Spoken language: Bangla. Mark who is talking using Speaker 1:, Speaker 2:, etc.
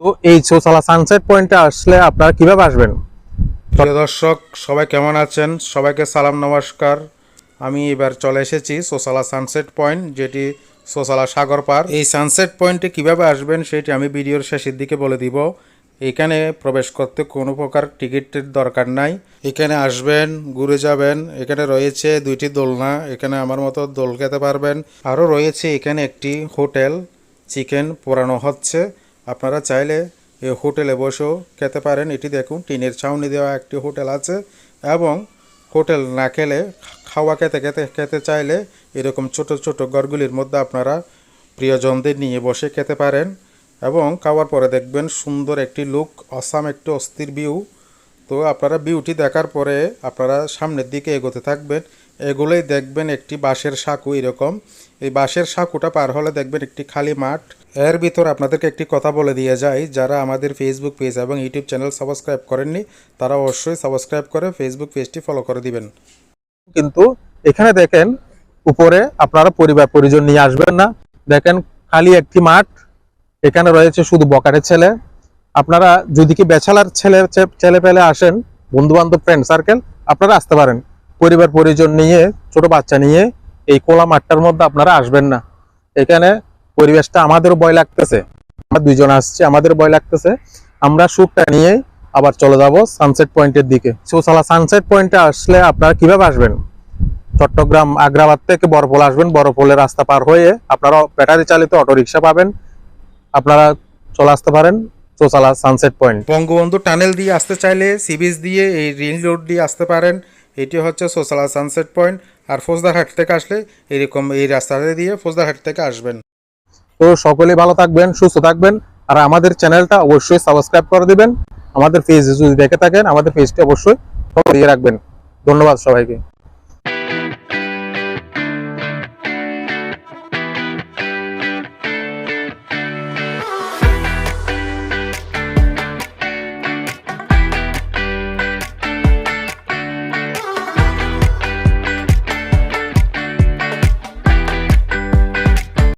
Speaker 1: তো এই চৌসালা সানসেট পয়েন্টে আসলে আপনারা কীভাবে আসবেন?
Speaker 2: প্রিয় দর্শক, সবাই কেমন আছেন? সবাইকে সালাম, নমস্কার। আমি এবার চলে এসেছি সোসালা সানসেট পয়েন্ট যেটি সোসালা সাগর পার। এই সানসেট পয়েন্টে কীভাবে আসবেন সেটি আমি ভিডিওর শেষের দিকে বলে দিব। এখানে প্রবেশ করতে কোনো প্রকার টিকিটের দরকার নাই। এখানে আসবেন, ঘুরে যাবেন। এখানে রয়েছে দুইটি দোলনা। এখানে আমার মতো দোল খেতে পারবেন। আরও রয়েছে এখানে একটি হোটেল। চিকেন পোড়ানো হচ্ছে। আপনারা চাইলে এই হোটেলে বসেও খেতে পারেন। এটি দেখুন, টিনের ছাউনি দেওয়া একটি হোটেল আছে এবং হোটেল না খেলে, খাওয়া খেতে খেতে খেতে চাইলে এরকম ছোট ছোট ঘরগুলির মধ্যে আপনারা প্রিয়জনদের নিয়ে বসে খেতে পারেন এবং খাওয়ার পরে দেখবেন সুন্দর একটি লুক, অসাম একটি অস্থির ভিউ তো আপনারা বিউটি দেখার পরে আপনারা সামনের দিকে এগোতে থাকবেন। এগুলোই দেখবেন একটি বাঁশের সাঁকু এরকম। এই বাঁশের সাঁকুটা পার হলে দেখবেন একটি খালি মাঠ। এর ভিতর আপনাদেরকে একটি কথা বলে দিয়ে যাই, যারা আমাদের ফেসবুক পেজ এবং ইউটিউব চ্যানেল সাবস্ক্রাইব করেননি, তারা অবশ্যই সাবস্ক্রাইব করে ফেসবুক পেজটি ফলো করে দিবেন।
Speaker 1: কিন্তু এখানে দেখেন, উপরে আপনারা পরিবার পরিজন নিয়ে আসবেন না। দেখেন খালি একটি মাঠ, এখানে রয়েছে শুধু বকাটের ছেলে। আপনারা যদি কি বেছালার ছেলে ছেলে পেলে আসেন বন্ধু বান্ধব ফ্রেন্ড সার্কেল আপনারা আসতে পারেন। পরিবার, পরিজন নিয়ে, ছোট বাচ্চা নিয়ে এই কোলা মাঠটার মধ্যে আপনারা আসবেন না। এখানে পরিবেশটা আমাদেরও ভয় লাগতেছে। আমরা দুইজন আসছি আমাদের ভয় লাগতেছে। আমরা সুখটা নিয়ে আবার চলে যাব সানসেট পয়েন্টের দিকে। সোসালা সানসেট পয়েন্টে আসলে আপনারা কীভাবে আসবেন? চট্টগ্রাম, আগ্রাবাদ থেকে বরফল আসবেন বরফলের রাস্তা পার হয়ে আপনারা ব্যাটারি চালিত অটোরিকশা পাবেন। আপনারা চলে আসতে পারেন। চোসালা সানসেট পয়েন্ট
Speaker 2: বঙ্গবন্ধু টানেল দিয়ে আসতে চাইলে সি বিচ দিয়ে এই রিং রোড দিয়ে আসতে পারেন। এটি হচ্ছে সোসালা সানসেট পয়েন্ট আর ফৌজদারহাট থেকে আসলে এরকম এই রাস্তাটা দিয়ে ফৌজদারহাট থেকে আসবেন।
Speaker 1: তো সকলে ভালো থাকবেন সুস্থ থাকবেন। আর আমাদের চ্যানেলটা অবশ্যই সাবস্ক্রাইব করে দিবেন। আমাদের পেজ যদি দেখে থাকেন আমাদের পেজটি অবশ্যই ফলো দিয়ে রাখবেন। ধন্যবাদ সবাইকে।